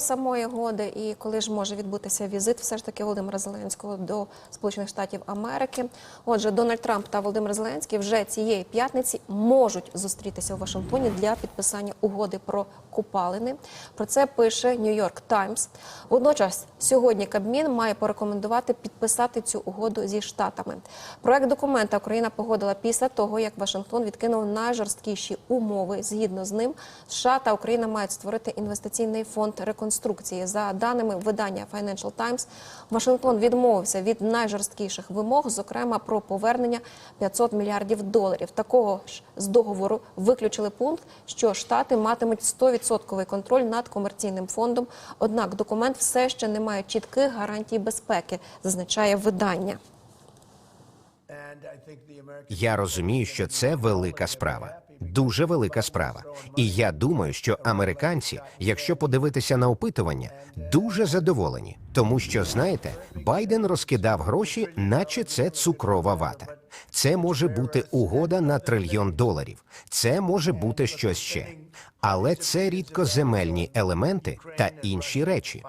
самої угоди і коли ж може відбутися візит, все ж таки Володимира Зеленського до Сполучених Штатів Америки. Отже, Дональд Трамп та Володимир Зеленський вже цієї п'ятниці можуть зустрітися у Вашингтоні для підписання угоди про купалини. Про це пише Нью-Йорк Таймс. Водночас сьогодні Кабмін має порекомендувати підписати цю угоду зі штатами. Проект документа Україна погодила після того, як Вашингтон відкинув найжорсткіші умови. Згідно з ним, США та Україна мають створити інвестиційний фонд реконструкції. За даними видання Financial Times, Вашингтон відмовився від найжорсткіших вимог, зокрема про повернення 500 мільярдів доларів. Такого ж з договору виключили пункт, що штати матимуть 100% контроль над комерційним фондом. Однак документ все ще не має чітких гарантій безпеки, зазначає видання. Я розумію, що це велика справа, дуже велика справа. І я думаю, що американці, якщо подивитися на опитування, дуже задоволені, тому що знаєте, Байден розкидав гроші, наче це цукрова вата. Це може бути угода на трильйон доларів. Це може бути щось ще. Але це рідкоземельні елементи та інші речі.